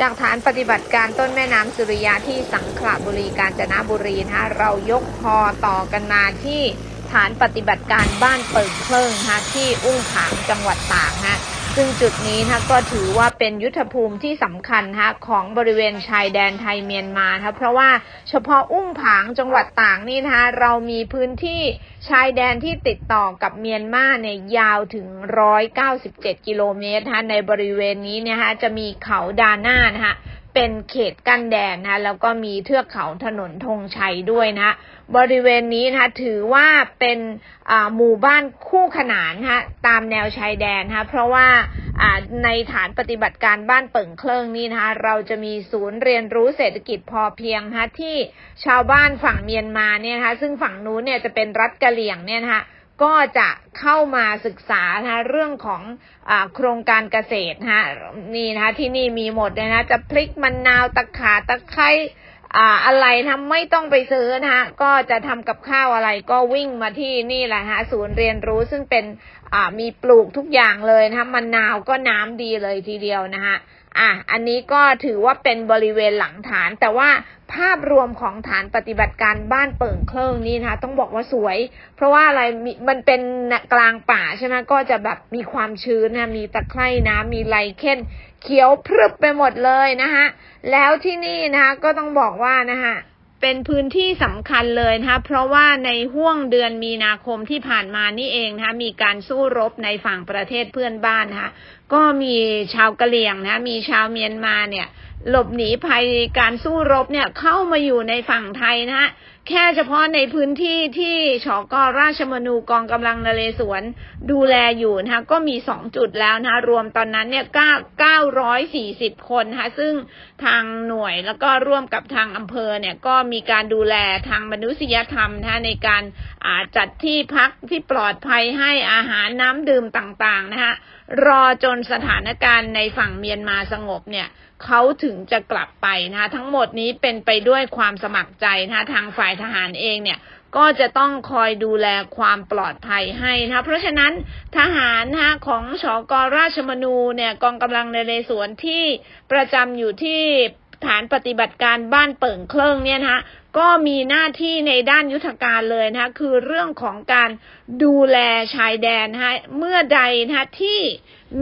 จากฐานปฏิบัติการต้นแม่น้ำสุริยะที่สังขละบุรีกาญจนบุรีนะคะเรายกพอต่อกันมาที่ฐานปฏิบัติการบ้านเปิดเคลิ่งนะคะที่อุ้งขางจังหวัดตาก ซึ่งจุดนี้นะก็ถือว่าเป็นยุทธภูมิที่สำคัญนะของบริเวณชายแดนไทยเมียนมานะเพราะว่าเฉพาะอุ้งผางจังหวัดต่างนี่นะคะเรามีพื้นที่ชายแดนที่ติดต่อกับเมียนมาเนี่ยยาวถึง 197 กิโลเมตรฮะในบริเวณนี้เนี่ยนะคะจะมีเขาดาน่านะคะ เป็นเขตกั้นแดนนะแล้วก็มีเทือกเขาถนนธงชัยด้วยนะบริเวณนี้นะถือว่าเป็นหมู่บ้านคู่ขนานนะตามแนวชายแดนนะเพราะว่าในฐานปฏิบัติการบ้านเปิ่งเคลิ่องนี่นะคะเราจะมีศูนย์เรียนรู้เศรษฐกิจพอเพียงนะคะที่ชาวบ้านฝั่งเมียนมาเนี่ยนะคะซึ่งฝั่งนู้นเนี่ยจะเป็นรัฐกะเหลี่ยงเนี่ยนะคะ ก็จะเข้ามาศึกษานะเรื่องของอโครงการเกษตรนะนี่นะที่นี่มีหมดเลยนะคะจะพริกมะนนาวตะขาตะไคร้อะไรนะไม่ต้องไปซื้อนะคะก็จะทำกับข้าวอะไรก็วิ่งมาที่นี่แหละฮะศูนย์เรียนรู้ซึ่งเป็นมีปลูกทุกอย่างเลยนะคะมะนนาวก็น้ำดีเลยทีเดียวนะคะ อะ อันนี้ก็ถือว่าเป็นบริเวณหลังฐาน แต่ว่าภาพรวมของฐานปฏิบัติการบ้านเปิ่งเคลิ่องนี่นะคะต้องบอกว่าสวย เพราะว่าอะไรมันเป็นกลางป่าใช่ไหมก็จะแบบมีความชื้นนะมีตะไคร่น้ำมีไลเคนเขียวพรึบไปหมดเลยนะคะแล้วที่นี่นะคะก็ต้องบอกว่านะคะเป็นพื้นที่สำคัญเลยนะคะเพราะว่าในห่วงเดือนมีนาคมที่ผ่านมานี่เองนะคะมีการสู้รบในฝั่งประเทศเพื่อนบ้านนะคะ ก็มีชาวกะเหรี่ยงนะ มีชาวเมียนมาเนี่ย หลบหนีภัยการสู้รบเนี่ยเข้ามาอยู่ในฝั่งไทยนะฮะแค่เฉพาะในพื้นที่ที่ชอกอราชมนูกองกำลังนเรศวรดูแลอยู่นะคะก็มีสองจุดแล้วนะคะรวมตอนนั้นเนี่ยเก้าเก้าร้อยสี่สิบคนนะคะซึ่งทางหน่วยแล้วก็ร่วมกับทางอำเภอเนี่ยก็มีการดูแลทางมนุษยธรรมนะคะในการ จัดที่พักที่ปลอดภัยให้อาหารน้ำดื่มต่างๆนะคะรอจนสถานการณ์ในฝั่งเมียนมาสงบเนี่ยเขาถึงจะกลับไปนะคะทั้งหมดนี้เป็นไปด้วยความสมัครใจนะคะทางฝ่ายทหารเองเนี่ยก็จะต้องคอยดูแลความปลอดภัยให้นะเพราะฉะนั้นทหารนะคะของชอกราชมนูเนี่ยกองกำลังในเรสวนที่ประจำอยู่ที่ฐานปฏิบัติการบ้านเปิ่งเคลิ่องเนี่ยนะคะ ก็มีหน้าที่ในด้านยุทธการเลยนะคะคือเรื่องของการดูแลชายแดนนะคะเมื่อใดนะคะที่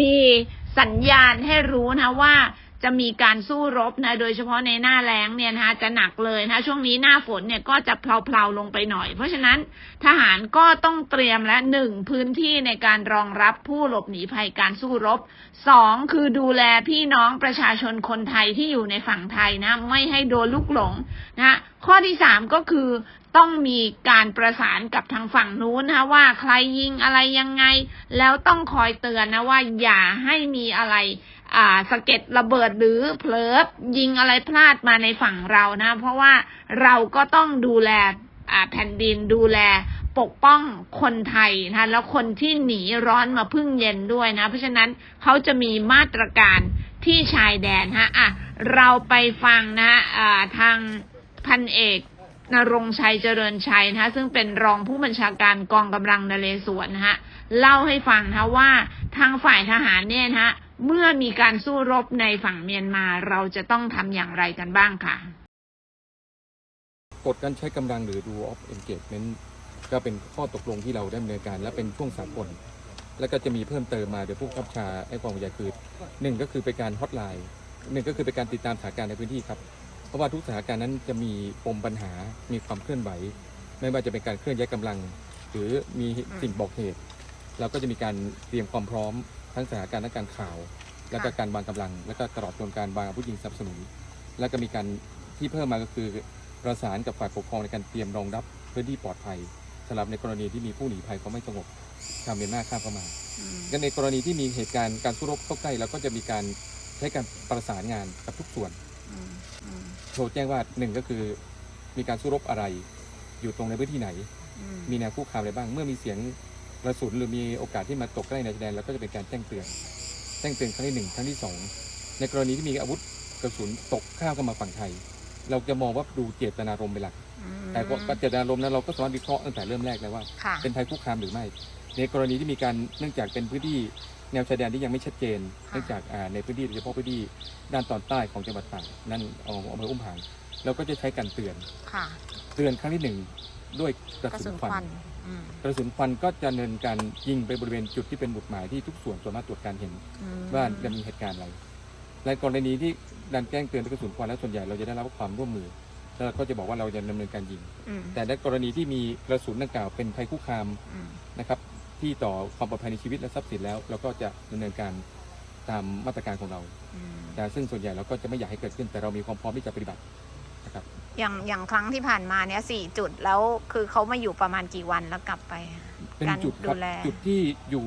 มีสัญญาณให้รู้นะคะว่า จะมีการสู้รบนะโดยเฉพาะในหน้าแล้งเนี่ยนะคะจะหนักเลยนะช่วงนี้หน้าฝนเนี่ยก็จะเพลาๆลงไปหน่อย เพราะฉะนั้นทหารก็ต้องเตรียมและหนึ่งพื้นที่ในการรองรับผู้หลบหนีภัยการสู้รบสองคือดูแลพี่น้องประชาชนคนไทยที่อยู่ในฝั่งไทยนะไม่ให้โดนลูกหลงนะข้อที่สามก็คือต้องมีการประสานกับทางฝั่งนู้นนะว่าใครยิงอะไรยังไง แล้วต้องคอยเตือนนะว่าอย่าให้มีอะไร อ่าสะเก็ดระเบิดหรือเผลอยิงอะไรพลาดมาในฝั่งเรานะ เพราะว่าเราก็ต้องดูแลอ่าแผ่นดินดูแลปกป้องคนไทยนะแล้วคนที่หนีร้อนมาพึ่งเย็นด้วยนะ เพราะฉะนั้นเขาจะมีมาตรการที่ชายแดนฮะอะเราไปฟังนะอ่าทางพันเอกนรงชัยเจริญชัยนะซึ่งเป็นรองผู้บัญชาการกองกำลังนเรศวรนะฮะเล่าให้ฟังนะว่าทางฝ่ายทหารเนี่ยนะ เมื่อมีการสู้รบในฝั่งเมียนมาเราจะต้องทำอย่างไรกันบ้างค่ะ กฎการใช้กำลังหรือ rule of engagement ก็เป็นข้อตกลงที่เราได้ดำเนินการ และเป็นช่วงสากลแล้วก็จะมีเพิ่มเติมมาโดยผู้ขับชาไอ้ความใหญ่คือหนึ่งก็คือเป็นการฮอตไลน์หนึ่งก็คือเป็นการติดตามสถานการณ์ในพื้นที่ครับ เพราะว่าทุกสถานการณ์นั้นจะมีปมปัญหามีความเคลื่อนไหว ไม่ว่าจะเป็นการเคลื่อนย้ายกำลัง หรือมีสิ่งบอกเหตุเราก็จะมีการเตรียมความพร้อม ทั้งสถานการณ์และการข่าว แล้วก็การวางกำลัง แล้วก็ตลอดจนการวางอาวุธยิงสนับสนุน แล้วก็มีการที่เพิ่มมาก็คือประสานกับฝ่ายปกครองในการเตรียมรองรับพื้นที่ปลอดภัยสำหรับในกรณีที่มีผู้หนีภัยความไม่สงบชาวเมียนมาข้ามเข้ามาก็ในกรณีที่มีเหตุการณ์การสู้รบเข้าใกล้เราก็จะมีการใช้การประสานงานกับทุกส่วนโทรแจ้งว่าหนึ่งก็คือมีการสู้รบอะไร อยู่ตรงในพื้นที่ไหน มีแนวคู่คามอะไรบ้าง เมื่อมีเสียง กระสุนหรือมีโอกาสที่มาตกใกล้ในชายแดนเราก็จะเป็นการแจ้งเตือน แจ้งเตือนครั้งที่หนึ่งครั้งที่สองในกรณีที่มีอาวุธกระสุนตกข้ามเข้ามาฝั่งไทย เราจะมองว่าดูเจตนารมณ์เป็นหลัก แต่ก็เจตนารมณ์นั้นเราก็สามารถวิเคราะห์ตั้งแต่เริ่มแรกแล้วว่าค่ะเป็นภัยคุกคามหรือไม่ ในกรณีที่มีการเนื่องจากเป็นพื้นที่แนวชายแดนที่ยังไม่ชัดเจนค่ะเนื่องจากอ่าในพื้นที่โดยเฉพาะพื้นที่ด้านตอนใต้ของจังหวัดตากนั่นของอำเภออุ้มผางเราก็จะใช้การเตือนค่ะเตือนครั้งที่หนึ่ง ด้วยกระกระสุสุนนควันควันอืมกระสุนควันก็จะดำเนินการยิงไปบริเวณจุดที่เป็นบุดหมายที่ทุกส่วนสามารถตรวจการเห็น อืมว่าจะมีเหตุการณ์อะไร ในกรณีที่ดันแจ้งเตือนด้วยกระสุนควันแล้วส่วนใหญ่เราจะได้รับความร่วมมือ แล้วเราก็จะบอกว่าเราจะดำเนินการยิง อืมแต่ในกรณีที่มีกระสุนดังกล่าวเป็นภัยคุกคามอืมนะครับ ที่ต่อความปลอดภัยในชีวิตและทรัพย์สินแล้ว เราก็จะดำเนินการตามมาตรการของเราอืมแต่ซึ่งส่วนใหญ่เราก็จะไม่อยากให้เกิดขึ้นแต่เรามีความพร้อมที่จะปฏิบัตินะครับ อย่างอย่างครั้งที่ผ่านมาเนี่ยสี่จุดแล้วคือเขามาอยู่ประมาณกี่วันแล้วกลับไปเป็นการจุดครับดูแล จุดที่อยู่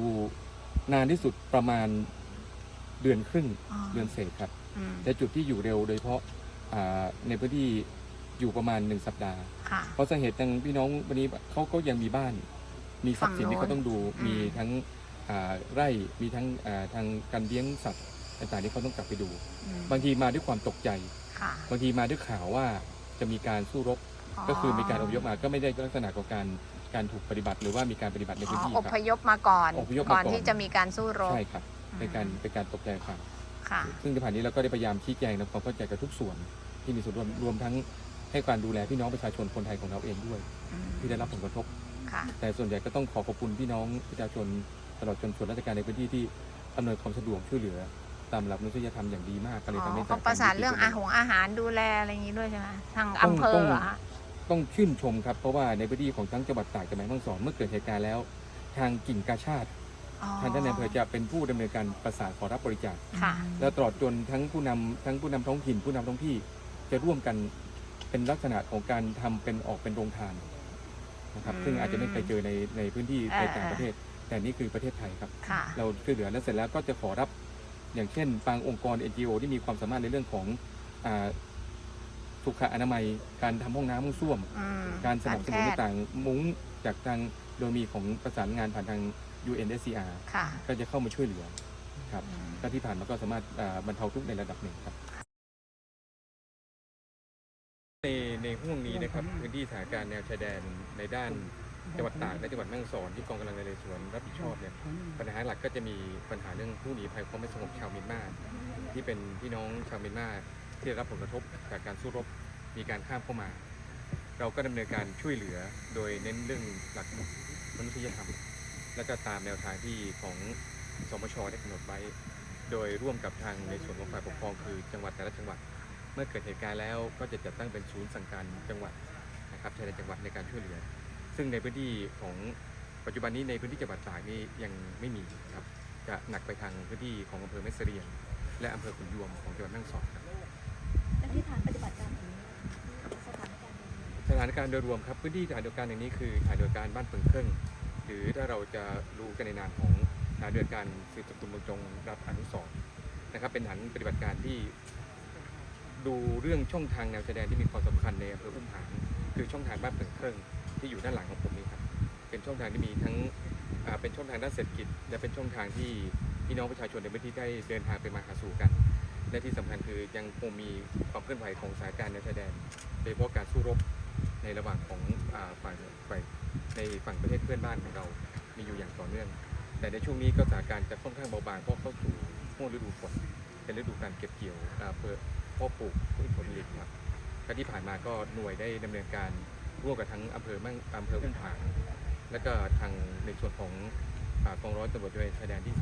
นานที่สุดประมาณเดือนครึ่งอ๋อ เดือนเศษครับ อืมแต่จุดที่อยู่เร็วโดยเฉพาะอ่าในพื้นที่อยู่ประมาณหนึ่งสัปดาห์ ค่ะ เพราะสาเหตุทางพี่น้องวันนี้เขาก็ยังมีบ้าน มีทรัพย์สินฝั่งโน้นที่เขาต้องดูอืม มีทั้งอ่าไร่มีทั้งอ่าทางการเลี้ยงสัตว์ต่างๆที่เขาต้องกลับไปดู อืมบางทีมาด้วยความตกใจ ค่ะ บางทีมาด้วยข่าวว่า จะมีการสู้รบก็คือมีการอพยพมาก็ไม่ได้ลักษณะของการการถูกปฏิบัติ หรือว่ามีการปฏิบัติในพื้นอ๋อที่อคพรับยพมาก่อนอพยพมาก่อนที่จะมีการสู้รบใช่ครับเป็นการเป็นการตกใจข่าวค่ะ ซึ่งที่ผ่านนี้เราก็ได้พยายามชี้แจงทำความเข้าใจกับทุกส่วนที่มีส่วนร่วมรวมทั้งให้การดูแลพี่น้องประชาชนคนไทยของเราเองด้วย อืมที่ได้รับผลกระทบ ค่ะแต่ส่วนใหญ่ก็ต้องขอขอบคุณพี่น้องประชาชนตลอดจนส่วนราชการในพื้นที่ที่อำนวยความสะดวกช่วยเหลือ ตามหลักมนุษยธรรมอย่างดีมากก็เลยอ๋อทำให้เขาประสานเรื่องอาหงอาหารดูแลอะไรอย่างนี้ด้วยใช่ไหมทางอำเภอเหรอคะต้องชื่นชมครับเพราะว่าในพื้นที่ของทั้งจังหวัดตากกับแม่ฮ่องสอนเมื่อเกิดเหตุการณ์แล้ว ทางกิ่งกาชาติอ๋อทางท่านนายอำเภอจะเป็นผู้ดำเนินการประสานขอรับบริจาค ค่ะ และตลอดจนทั้งผู้นำทั้งผู้นำท้องถิ่นผู้นำท้องที่จะร่วมกันเป็นลักษณะของการทำเป็นออกเป็นโรงทานนะครับ อืมซึ่งอาจจะไม่เคยเจอในในพื้นที่เออ ในต่างประเทศ แต่นี่คือประเทศไทยครับ ค่ะ เราช่วยเหลือแล้วเสร็จแล้วก็จะขอรับ อย่างเช่น บางองค์กร NGO ที่มีความสามารถในเรื่องของอาสุขอนามัย การทำห้องน้ำห้องส้วมอืมการสนับสนุนแพทย์ต่างๆมุ้งจากทางโดยมีของประสานงานผ่านทาง UNSCR ค่ะก็จะเข้ามาช่วยเหลือครับอืมก็ที่ผ่านมาก็สามารถอ่าบรรเทาทุกข์ในระดับหนึ่งครับในในห่วงนี้นะครับพื้นที่สถานการณ์แนวชายแดนในด้าน จังหวัดตากและจังหวัดแม่ฮ่องสอนที่กองกำลังนเรศวรรับผิดชอบเนี่ยปัญหาหลักก็จะมีปัญหาเรื่องผู้หนีภัยความไม่สงบชาวเมียนมาที่เป็นพี่น้องชาวเมียนมาที่ได้รับผลกระทบจากการสู้รบมีการข้ามเข้ามา เราก็ดำเนินการช่วยเหลือโดยเน้นเรื่องหลักมนุษยธรรม และก็ตามแนวทางที่ของสมชได้กำหนดไว้ โดยร่วมกับทางในส่วนของฝ่ายปกครองคือจังหวัดแต่ละจังหวัด เมื่อเกิดเหตุการณ์แล้วก็จะจัดตั้งเป็นศูนย์สั่งการจังหวัดนะครับภายในจังหวัดในการช่วยเหลือ ซึ่งในพื้นที่ของปัจจุบันนี้ในพื้นที่จังหวัดตากนี่ยังไม่มีครับจะหนักไปทางพื้นที่ของอำเภอแม่เสรียง และอำเภอขุนยวมของจังหวัดแม่ฮ่องสอนครับและที่ฐานปฏิบัติการตรงนี้สถานการณ์เป็นยังไงสถานการณ์โดยรวมครับพื้นที่ฐานเดียวกันอย่างนี้คือฐานเดียวกันบ้านเปิงเครื่องหรือถ้าเราจะรู้กันในนามของฐานเดียวกันสืบสกุลเมืองจงรัฐอนุสรณ์นะครับ เป็นฐานปฏิบัติการที่ดูเรื่องช่องทางแนวชายแดนที่มีความสำคัญในอำเภออุ้มผางคือช่องทางบ้านเปิงเครื่อง ที่อยู่ด้านหลังของผมนี้ครับ เป็นช่องทางที่มีทั้งเป็นช่องทางด้านเศรษฐกิจ และเป็นช่องทางที่พี่น้องประชาชนในพื้นที่ได้เดินทางไปมาหาสู่กัน และที่สำคัญคือยังคงมีความเคลื่อนไหวของสถานการณ์แนชายแดนโดยเฉพาะการสู้รบในระหว่างของฝ่ายฝ่ายในฝั่งประเทศเพื่อนบ้านของเรา มีอยู่อย่างต่อเนื่อง แต่ในช่วงนี้ก็สถานการณ์จะค่อนข้างเบาบางเพราะเข้าสู่ช่วงฤดูฝนเป็นฤดูการเก็บเกี่ยวเปิดเพ่อปลูกพืชผลผลิตครับที่ผ่านมาก็หน่วยได้ดำเนินการ ร่วมกับทั้งอำเภอมั่งอำเภออุ้มผางและก็ทางในส่วนของกองร้อยตำรวจตระเวนชายแดนที่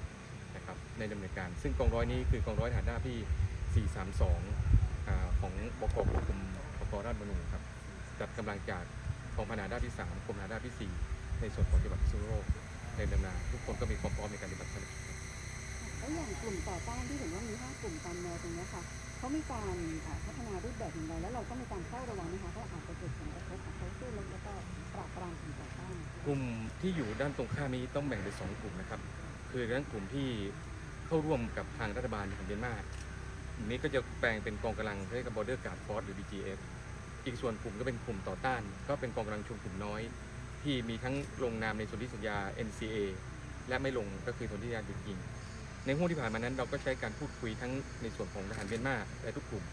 347 นะครับในดำเนินการ ซึ่งกองร้อยนี้คือกองร้อยฐานราที่ 432อของบกควบคุมบกราชมนูครับจัดกำลังจากกองพันฐานราที่ 3กรมฐานราที่ 4 ในส่วนของจังหวัดพิษณุโลกในดำเนินทุกคนก็มีความพร้อมในการปฏิบัติภารกิจแล้วอย่างกลุ่มต่อต้านที่เห็นว่ามีห้ากลุ่มตามแนวตรงนี้ค่ะ เขามีการพัฒนารูปแบบอย่างไรแล้วเราก็มีการเฝ้าระวังนะคะเพราะอาจจะเกิดผลกระทบกับเขาสู้รบแล้วก็ปราบปรามกลุ่มต่อต้านกลุ่มที่อยู่ด้านตรงข้ามนี้ต้องแบ่งเป็นสองกลุ่มนะครับ คือด้านกลุ่มที่เข้าร่วมกับทางรัฐบาลของเมียนมาอันนี้ก็จะแปลงเป็นกองกำลังเรียกว่า border guard force หรือ BGF อีกส่วนกลุ่มก็เป็นกลุ่มต่อต้าน ก็เป็นกองกำลังชนกลุ่มน้อย ที่มีทั้งลงนามในสนธิสัญญา NCA และไม่ลงก็คือสนธิสัญญาหยุดยิง ในห่วงที่ผ่านมานั้นเราก็ใช้การพูดคุยทั้งในส่วนของทหารเมียนมาและทุกกลุ่ม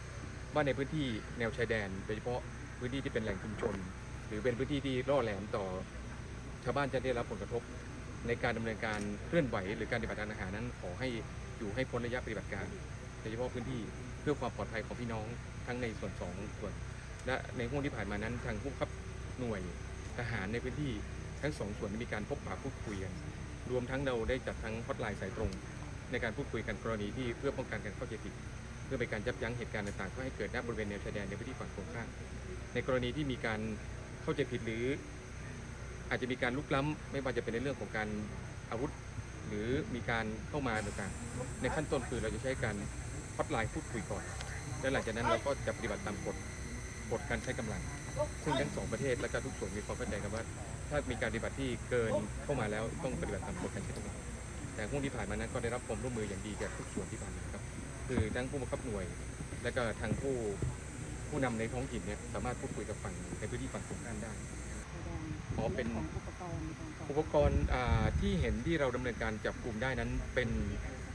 ว่าในพื้นที่แนวชายแดนโดยเฉพาะพื้นที่ที่เป็นแหล่งชุมชน หรือเป็นพื้นที่ที่ล่อแหลมต่อ ชาวบ้านจะได้รับผลกระทบ ในการดำเนินการเคลื่อนไหว หรือการปฏิบัติการอาหารนั้นขอให้อยู่ให้พ้นระยะปฏิบัติการโดยเฉพาะพื้นที่เพื่อความปลอดภัยของพี่น้องทั้งในส่วนสองส่วน และในห่วงที่ผ่านมานั้นทางผู้บังคับหน่วยทหารในพื้นที่ทั้งสองส่วนได้มีการพบปะพูดคุยกันรวมทั้งเราได้จัดทั้งฮอตไลน์สายตรง ในการพูดคุยกันกรณีที่เพื่อป้องกันการเข้าใจผิด เพื่อเป็นการยับยั้งเหตุการณ์ต่างๆเพื่อให้เกิดณบริเวณแนวชายแดนในพื้นที่ฝั่งตรงข้ามในกรณีที่มีการเข้าใจผิดหรือ อาจจะมีการลุกล้ำไม่ว่าจะเป็นในเรื่องของการอาวุธ หรือมีการเข้ามาต่างๆในขั้นต้นคือเราจะใช้การฮอตไลน์พูดคุยก่อนและหลังจากนั้นเราก็จะปฏิบัติตามกฎกฎการใช้กำลัง ซึ่งทั้งสองประเทศและก็ทุกส่วนมีความเข้าใจกันว่า ถ้ามีการปฏิบัติที่เกินเข้ามาแล้วต้องปฏิบัติตามกฎการใช้กำลัง แต่ห่วงที่ผ่านมานั้นก็ได้รับความร่วมมืออย่างดีจากทุกส่วนที่ผ่านมาครับ คือทั้งผู้บังคับหน่วย และก็ทางผู้ผู้นำในท้องถิ่นเนี่ยสามารถพูดคุยกับฝั่งในพื้นที่ฝั่งตรงข้ามได้แสดงอ๋อเป็นของอุปกรณ์ในการก่ออุปกรณ์อ่าที่เห็นที่เราดำเนินการจับกลุ่มได้นั้น เป็น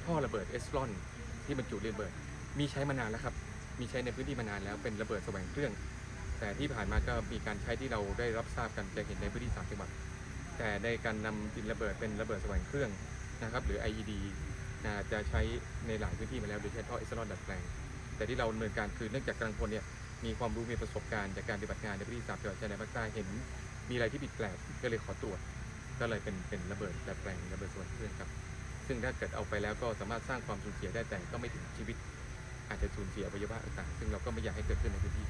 ท่อระเบิดเอสลอนที่บรรจุระเบิด มีใช้มานานแล้วครับ มีใช้ในพื้นที่มานานแล้วเป็นระเบิดแสวงเครื่อง แต่ที่ผ่านมาก็มีการใช้ที่เราได้รับทราบกันจะเห็นในพื้นที่สามจังหวัดแต่ในการนำดินระเบิดเป็นระเบิดแสวงเครื่อง นะครับหรือ IED นะจะใช้ในหลายพื้นที่มาแล้วโดยใช้ท่อเอสลอนดัดแปลง แต่ที่เราดำเนินการคือเนื่องจากกำลางคนเนี่ยมีความรู้มีประสบการณ์จากการปฏิบัติงานในพื้นที่สามจังหวัดชายแดนภาคใต้เห็น มีอะไรที่ผิดแปลกก็เลยขอตรวจ ก็เลยเป็นเป็นระเบิดดัดแปลงระเบิดส่วนเครื่องครับ ซึ่งถ้าเกิดเอาไปแล้วก็สามารถสร้างความสูญเสียได้แต่ก็ไม่ถึงชีวิต อาจจะสูญเสียอวัยวะต่างๆซึ่งเราก็ไม่อยากให้เกิดขึ้นในพื้นที่